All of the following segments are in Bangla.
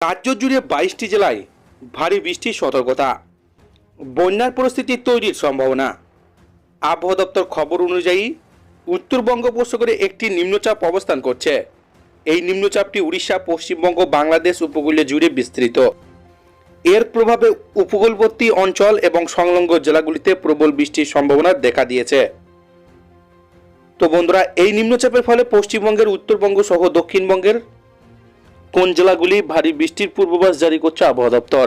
রাজ্য জুড়ে বাইশটি জেলায় ভারী বৃষ্টির সতর্কতা। বন্যার পরিস্থিতি তৈরির সম্ভাবনা। আবহাওয়া দপ্তর খবর অনুযায়ী, উত্তর বঙ্গোপসাগরে একটি নিম্নচাপ অবস্থান করছে। এই নিম্নচাপটি উড়িষ্যা, পশ্চিমবঙ্গ, বাংলাদেশ উপকূলে জুড়ে বিস্তৃত। এর প্রভাবে উপকূলবর্তী অঞ্চল এবং সংলগ্ন জেলাগুলিতে প্রবল বৃষ্টির সম্ভাবনা দেখা দিয়েছে। তো বন্ধুরা, এই নিম্নচাপের ফলে পশ্চিমবঙ্গের উত্তরবঙ্গ সহ দক্ষিণবঙ্গের কোন জেলাগুলি ভারী বৃষ্টির পূর্বাভাস জারি করছে আবহাওয়া দপ্তর?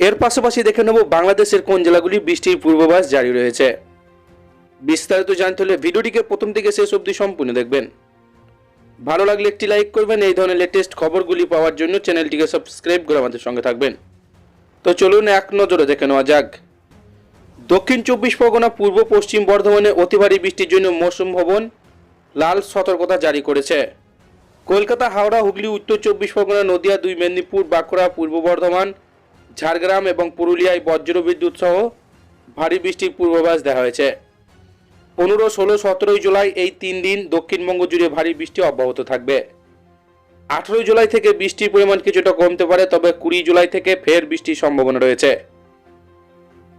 এর পাশাপাশি দেখে নেব বাংলাদেশের কোন জেলাগুলি বৃষ্টির পূর্বাভাস জারি রয়েছে। বিস্তারিত জানতে হলে ভিডিওটিকে প্রথম থেকে শেষ অবধি সম্পূর্ণ দেখবেন। ভালো লাগলে একটি লাইক করবেন, এই ধরনের লেটেস্ট খবরগুলি পাওয়ার জন্য চ্যানেলটিকে সাবস্ক্রাইব করে আমাদের সঙ্গে থাকবেন। তো চলুন এক নজরে দেখে নেওয়া যাক। দক্ষিণ চব্বিশ পরগনা, পূর্ব পশ্চিম বর্ধমানে অতি ভারী বৃষ্টির জন্য মৌসুম ভবন লাল সতর্কতা জারি করেছে। কলকাতা, হাওড়া, হুগলি, উত্তর চব্বিশ পরগনা, নদিয়া, দুই মেদিনীপুর, বাঁকুড়া, পূর্ব বর্ধমান, ঝাড়গ্রাম এবং পুরুলিয়ায় বজ্র বিদ্যুৎ সহ ভারী বৃষ্টির পূর্বাভাস দেওয়া হয়েছে। পনেরো, ষোলো, সতেরোই জুলাই এই তিন দিন দক্ষিণবঙ্গ জুড়ে ভারী বৃষ্টি অব্যাহত থাকবে। আঠেরোই জুলাই থেকে বৃষ্টির পরিমাণ কিছুটা কমতে পারে, তবে কুড়ি জুলাই থেকে ফের বৃষ্টির সম্ভাবনা রয়েছে।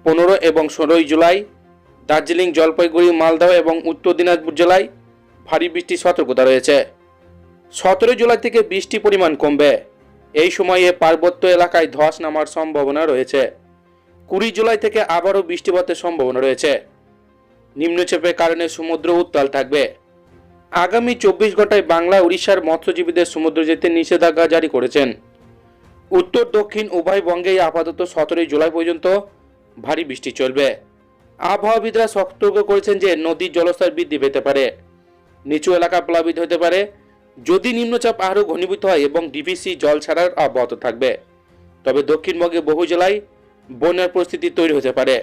পনেরো এবং ষোলোই জুলাই দার্জিলিং, জলপাইগুড়ি, মালদহ এবং উত্তর দিনাজপুর জেলায় ভারী বৃষ্টির সতর্কতা রয়েছে। সতেরো জুলাই থেকে বৃষ্টি পরিমাণ কমবে। এই সময়ে পার্বত্য এলাকায় ধস নামার সম্ভাবনা রয়েছে। কুড়ি জুলাই থেকে আবারও বৃষ্টিপাতের সম্ভাবনা রয়েছে। নিম্নচাপের কারণে সমুদ্র উত্তাল থাকবে। আগামী চব্বিশ ঘন্টায় বাংলা, উড়িষ্যার মৎস্যজীবীদের সমুদ্র যেতে নিষেধাজ্ঞা জারি করেছেন। উত্তর, দক্ষিণ উভয় বঙ্গেই আপাতত সতেরোই জুলাই পর্যন্ত ভারী বৃষ্টি চলবে। আবহাওয়াবিদরা সতর্ক করেছেন যে নদীর জলস্তর বৃদ্ধি পেতে পারে। নিচু এলাকা প্লাবিত হতে পারে। যদি নিম্নচাপ আরও ঘনীভূত হয় এবং ডিভিসি জল ছাড়ার অব্যাহত থাকবে, তবে দক্ষিণবঙ্গে বহু জেলায় বন্যার পরিস্থিতি তৈরি হতে পারে।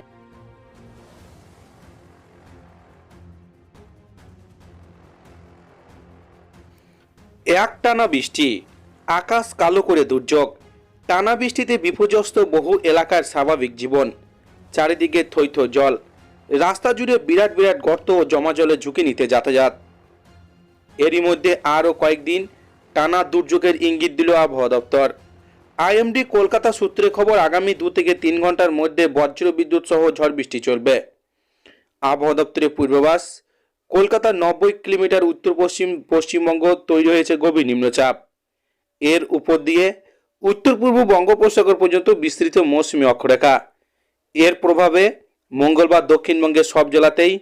এক টানা বৃষ্টি, আকাশ কালো করে দুর্যোগ, টানা বৃষ্টিতে বিপর্যস্ত বহু এলাকার স্বাভাবিক জীবন, চারিদিকে থৈথ জল, রাস্তা জুড়ে বিরাট বিরাট গর্ত ও জমা জলে ঝুঁকি নিতে যাতায়াত। এরই মধ্যে আরও কয়েকদিন টানা দুর্যোগের ইঙ্গিত দিল আবহাওয়া দপ্তর। আইএমডি কলকাতা সূত্রে খবর, আগামী দু থেকে তিন ঘণ্টার মধ্যে বজ্র বিদ্যুৎ সহ ঝড় বৃষ্টি চলবে। আবহাওয়া দপ্তরের পূর্বাভাস, কলকাতার নব্বই কিলোমিটার উত্তর পশ্চিম, পশ্চিমবঙ্গ তৈরি হয়েছে গভীর নিম্নচাপ। এর উপর দিয়ে উত্তর পূর্ব বঙ্গোপসাগর পর্যন্ত বিস্তৃত মৌসুমী অক্ষরেখা। এর প্রভাবে মঙ্গলবার দক্ষিণবঙ্গের সব জেলাতেই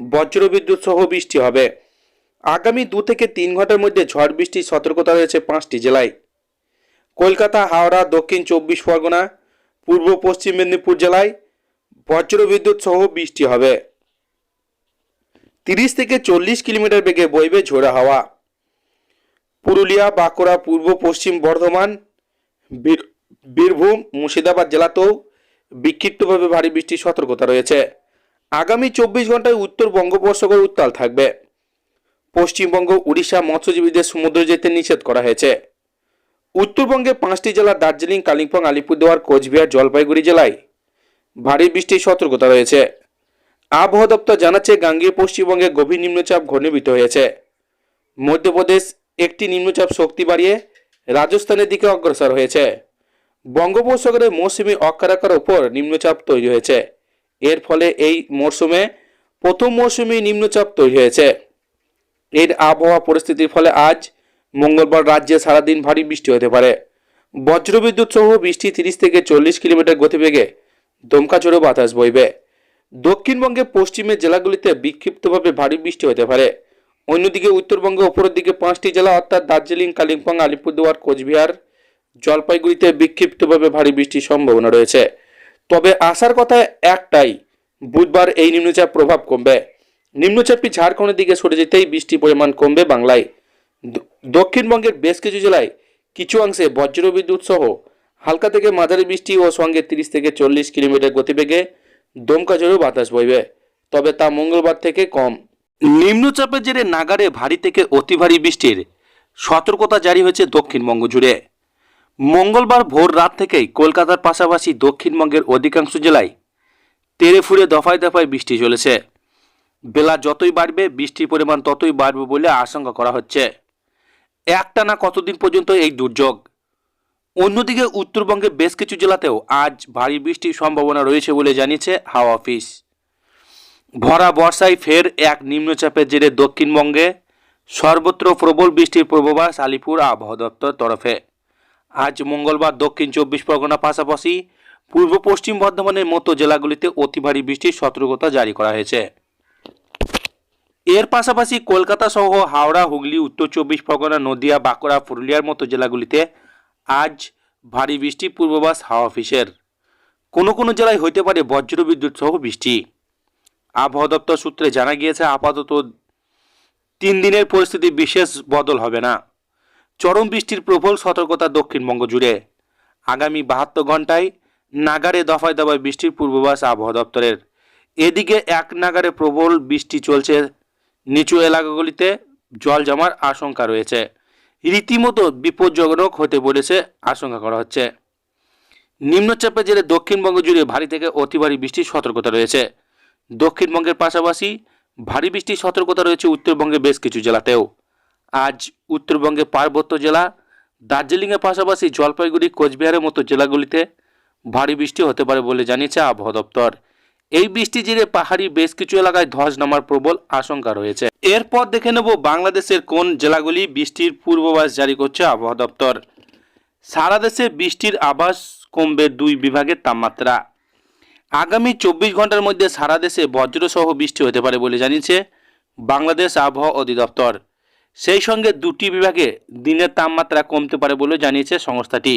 বজ্রবিদ্যুৎ সহ বৃষ্টি হবে। আগামী দু থেকে তিন ঘণ্টার মধ্যে ঝড় বৃষ্টির সতর্কতা রয়েছে পাঁচটি জেলায়। কলকাতা, হাওড়া, দক্ষিণ চব্বিশ পরগনা, পূর্ব পশ্চিম মেদিনীপুর জেলায় বজ্রবিদ্যুৎ সহ বৃষ্টি হবে। তিরিশ থেকে চল্লিশ কিলোমিটার বেগে বইবে ঝোড়া হাওয়া। পুরুলিয়া, বাঁকুড়া, পূর্ব পশ্চিম বর্ধমান, বীর- বীরভূম, মুর্শিদাবাদ জেলাতেও বিক্ষিপ্তভাবে ভারী বৃষ্টির সতর্কতা রয়েছে। আগামী চব্বিশ ঘন্টায় উত্তর বঙ্গোপসাগর উত্তাল থাকবে। পশ্চিমবঙ্গ, উড়িষ্যা মৎস্যজীবীদের সমুদ্র যেতে নিষেধ করা হয়েছে। উত্তরবঙ্গে পাঁচটি জেলা, দার্জিলিং, কালিম্পং, আলিপুরদুয়ার, কোচবিহার, জলপাইগুড়ি জেলায় ভারী বৃষ্টির সতর্কতা রয়েছে। আবহাওয়া দপ্তর জানাচ্ছে, গাঙ্গীয় পশ্চিমবঙ্গে গভীর নিম্নচাপ ঘনীভূত হয়েছে। মধ্যপ্রদেশ একটি নিম্নচাপ শক্তি বাড়িয়ে রাজস্থানের দিকে অগ্রসর হয়েছে। বঙ্গোপসাগরে মৌসুমি অক্ষরাকার ওপর নিম্নচাপ তৈরি হয়েছে। এর ফলে এই মরশুমে প্রথম মৌসুমি নিম্নচাপ তৈরি হয়েছে। এর আবহাওয়া পরিস্থিতির ফলে আজ মঙ্গলবার রাজ্যে সারাদিন ভারী বৃষ্টি হতে পারে। বজ্রবিদ্যুৎ সহ বৃষ্টি তিরিশ থেকে চল্লিশ কিলোমিটার গতিবেগে দমকা চড়ে বাতাস বইবে। দক্ষিণবঙ্গে পশ্চিমের জেলাগুলিতে বিক্ষিপ্তভাবে ভারী বৃষ্টি হতে পারে। অন্যদিকে উত্তরবঙ্গে উপরের দিকে পাঁচটি জেলা অর্থাৎ দার্জিলিং, কালিম্পং, আলিপুরদুয়ার, কোচবিহার, জলপাইগুড়িতে বিক্ষিপ্তভাবে ভারী বৃষ্টির সম্ভাবনা রয়েছে। তবে আসার কথা একটাই, বুধবার এই নিম্নচাপ প্রভাব কমবে। নিম্নচাপটি ঝাড়খণ্ডের দিকে সরে যেতেই বৃষ্টির পরিমাণ কমবে বাংলায়। দক্ষিণবঙ্গের বেশ কিছু জেলায় কিছু অংশে বজ্রবিদ্যুৎ সহ হালকা থেকে মাঝারি বৃষ্টি ও সঙ্গে তিরিশ থেকে চল্লিশ কিলোমিটার গতিবেগে দমকা জোরেও বাতাস বইবে, তবে তা মঙ্গলবার থেকে কম। নিম্নচাপের জেরে নাগারে ভারী থেকে অতি ভারী বৃষ্টির সতর্কতা জারি হয়েছে দক্ষিণবঙ্গ জুড়ে। মঙ্গলবার ভোর রাত থেকেই কলকাতার পাশাপাশি দক্ষিণবঙ্গের অধিকাংশ জেলায় তেরে ফুরে দফায় দফায় বৃষ্টি চলেছে। বেলা যতই বাড়বে, বৃষ্টির পরিমাণ ততই বাড়বে বলে আশঙ্কা করা হচ্ছে। একটানা কতদিন পর্যন্ত এই দুর্যোগ? অন্যদিকে উত্তরবঙ্গের বেশ কিছু জেলাতেও আজ ভারী বৃষ্টির সম্ভাবনা রয়েছে বলে জানিয়েছে হাওয়া অফিস। ভরা বর্ষায় ফের এক নিম্নচাপের জেরে দক্ষিণবঙ্গে সর্বত্র প্রবল বৃষ্টির পূর্বাভাস আলিপুর আবহাওয়া দপ্তর তরফে। আজ মঙ্গলবার দক্ষিণ চব্বিশ পরগনা পাশাপাশি পূর্ব পশ্চিম বর্ধমানের মতো জেলাগুলিতে অতি ভারী বৃষ্টির সতর্কতা জারি করা হয়েছে। এর পাশাপাশি কলকাতা সহ হাওড়া, হুগলি, উত্তর চব্বিশ পরগনা, নদিয়া, বাঁকুড়া, পুরুলিয়ার মতো জেলাগুলিতে আজ ভারী বৃষ্টি পূর্বাভাস হাওয়া অফিসের। কোনো কোনো জেলায় হইতে পারে বজ্রবিদ্যুৎ সহ বৃষ্টি। আবহাওয়া দপ্তর সূত্রে জানা গিয়েছে, আপাতত তিন দিনের পরিস্থিতি বিশেষ বদল হবে না। চরম বৃষ্টির প্রবল সতর্কতা দক্ষিণবঙ্গ জুড়ে। আগামী বাহাত্তর ঘন্টায় নাগারে দফায় দফায় বৃষ্টির পূর্বাভাস আবহাওয়া দপ্তরের। এদিকে এক নাগারে প্রবল বৃষ্টি চলছে নিচু এলাকাগুলিতে জল জমার আশঙ্কা রয়েছে। রীতিমতো বিপজ্জনক হতে বলেছে, আশঙ্কা করা হচ্ছে। নিম্নচাপের জেরে দক্ষিণবঙ্গ জুড়ে ভারী থেকে অতি ভারী বৃষ্টির সতর্কতা রয়েছে। দক্ষিণবঙ্গের পাশাপাশি ভারী বৃষ্টির সতর্কতা রয়েছে উত্তরবঙ্গের বেশ কিছু জেলাতেও। আজ উত্তরবঙ্গের পার্বত্য জেলা, দার্জিলিংয়ের পাশাপাশি জলপাইগুড়ি, কোচবিহারের মতো জেলাগুলিতে ভারী বৃষ্টি হতে পারে বলে জানিয়েছে আবহাওয়া দপ্তর। এই বৃষ্টি জেরে পাহাড়ি বেশ কিছু এলাকায় ধস নামার প্রবল আশঙ্কা রয়েছে। এরপর দেখে নেব বাংলাদেশের কোন জেলাগুলি বৃষ্টির পূর্বাভাস জারি করছে আবহাওয়া দপ্তর। সারা দেশে বৃষ্টির আভাস কমবে দুই বিভাগের তাপমাত্রা। আগামী চব্বিশ ঘণ্টার মধ্যে সারা দেশে বজ্রসহ বৃষ্টি হতে পারে বলে জানিয়েছে বাংলাদেশ আবহাওয়া অধিদপ্তর। সেই সঙ্গে দুটি বিভাগে দিনের তাপমাত্রা কমতে পারে বলে জানিয়েছে সংস্থাটি।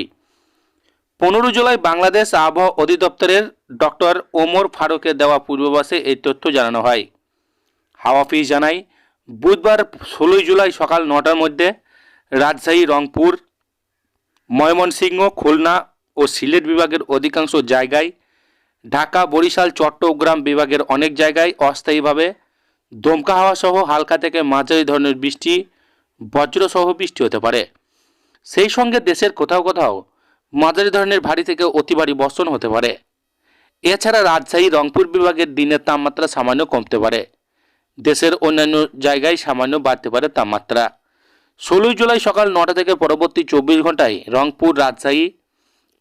পনেরো জুলাই বাংলাদেশ আবহাওয়া অধিদপ্তরের ডক্টর ওমর ফারুকের দেওয়া পূর্বাভাসে এই তথ্য জানানো হয়। হাওয়া অফিস জানায়, বুধবার ষোলোই জুলাই সকাল নটার মধ্যে রাজশাহী, রংপুর, ময়মনসিংহ, খুলনা ও সিলেট বিভাগের অধিকাংশ জায়গায়, ঢাকা, বরিশাল, চট্টগ্রাম বিভাগের অনেক জায়গায় অস্থায়ীভাবে দমকা হাওয়া সহ হালকা থেকে মাঝারি ধরনের বৃষ্টি, বজ্রসহ বৃষ্টি হতে পারে। সেই সঙ্গে দেশের কোথাও কোথাও মাঝারি ধরনের ভারী থেকে অতি ভারী বর্ষণ হতে পারে। এছাড়া রাজশাহী, রংপুর বিভাগের দিনের তাপমাত্রা সামান্য কমতে পারে। দেশের অন্যান্য জায়গায় সামান্য বাড়তে পারে তাপমাত্রা। ষোলোই জুলাই সকাল নটা থেকে পরবর্তী চব্বিশ ঘন্টায় রংপুর, রাজশাহী,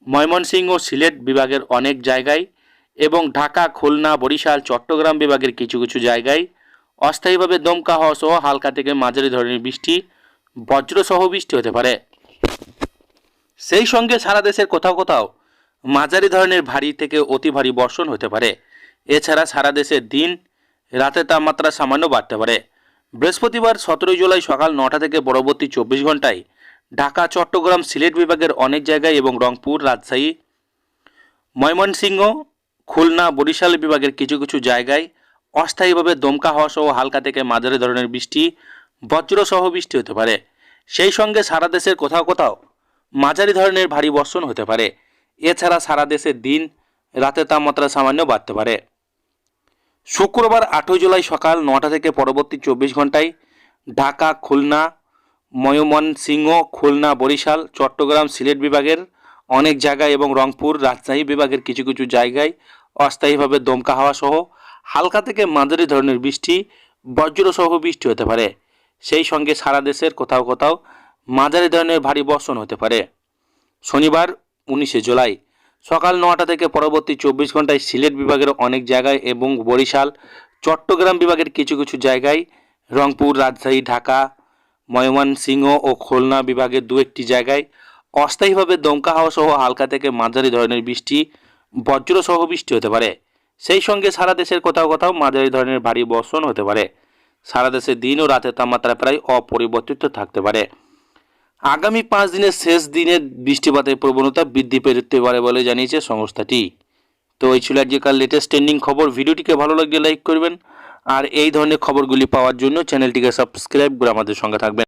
ময়মনসিংহ, সিলেট বিভাগের অনেক জায়গায় এবং ঢাকা, খুলনা, বরিশাল, চট্টগ্রাম বিভাগের কিছু কিছু জায়গায় অস্থায়ীভাবে দমকা হওয়া সহ হালকা থেকে মাঝারি ধরনের বৃষ্টি, বজ্রসহ বৃষ্টি হতে পারে। সেই সঙ্গে সারা দেশের কোথাও কোথাও মাঝারি ধরনের ভারী থেকে অতি ভারী বর্ষণ হতে পারে। এছাড়া সারা দেশের দিন রাতের তাপমাত্রা সামান্য বাড়তে পারে। বৃহস্পতিবার সতেরোই জুলাই সকাল নটা থেকে পরবর্তী চব্বিশ ঘন্টায় ঢাকা, চট্টগ্রাম, সিলেট বিভাগের অনেক জায়গায় এবং রংপুর, রাজশাহী, ময়মনসিংহ, খুলনা, বরিশাল বিভাগের কিছু কিছু জায়গায় অস্থায়ীভাবে দমকা হওয়া সহ হালকা থেকে মাঝারি ধরনের বৃষ্টি, বজ্রসহ বৃষ্টি হতে পারে। সেই সঙ্গে সারা দেশের কোথাও কোথাও মাঝারি ধরনের ভারী বর্ষণ হতে পারে। এছাড়া সারা দেশের দিন রাতের তাপমাত্রা সামান্য বাড়তে পারে। শুক্রবার আটই জুলাই সকাল নটা থেকে পরবর্তী চব্বিশ ঘন্টায় ঢাকা, খুলনা, ময়মনসিংহ, খুলনা, বরিশাল, চট্টগ্রাম, সিলেট বিভাগের অনেক জায়গায় এবং রংপুর, রাজশাহী বিভাগের কিছু কিছু জায়গায় অস্থায়ীভাবে দমকা হাওয়া সহ হালকা থেকে মাঝারি ধরনের বৃষ্টি, বজ্রসহ বৃষ্টি হতে পারে। সেই সঙ্গে সারা দেশের কোথাও কোথাও মাঝারি ধরনের ভারী বর্ষণ হতে পারে। শনিবার, উনিশে জুলাই। সকাল নটা থেকে পরবর্তী চব্বিশ ঘন্টায় সিলেট বিভাগের অনেক জায়গায় এবং বরিশাল, চট্টগ্রাম বিভাগের কিছু কিছু জায়গায় রংপুর, রাজশাহী, ঢাকা, ময়মনসিংহ ও খুলনা বিভাগের দু একটি জায়গায় অস্থায়ীভাবে দমকা হাওয়া সহ হালকা থেকে মাঝারি ধরনের বৃষ্টি, বজ্রসহ বৃষ্টি হতে পারে। সেই সঙ্গে সারা দেশের কোথাও কোথাও মাঝারি ধরনের ভারী বর্ষণ হতে পারে। সারা দেশে দিন ও রাতের তাপমাত্রা প্রায় অপরিবর্তিত থাকতে পারে। আগামী পাঁচ দিনের শেষ দিনের বৃষ্টিপাতের প্রবণতা বৃদ্ধি পেতে পারে বলে জানিয়েছে সংস্থাটি। তো এই ছিল আজকের লেটেস্ট ট্রেন্ডিং খবর। ভিডিওটিকে ভালো লাগলে লাইক করবেন। আর এই ধরনের খবরগুলি পাওয়ার জন্য চ্যানেলটিকে সাবস্ক্রাইব করে আমাদের সঙ্গে থাকবেন।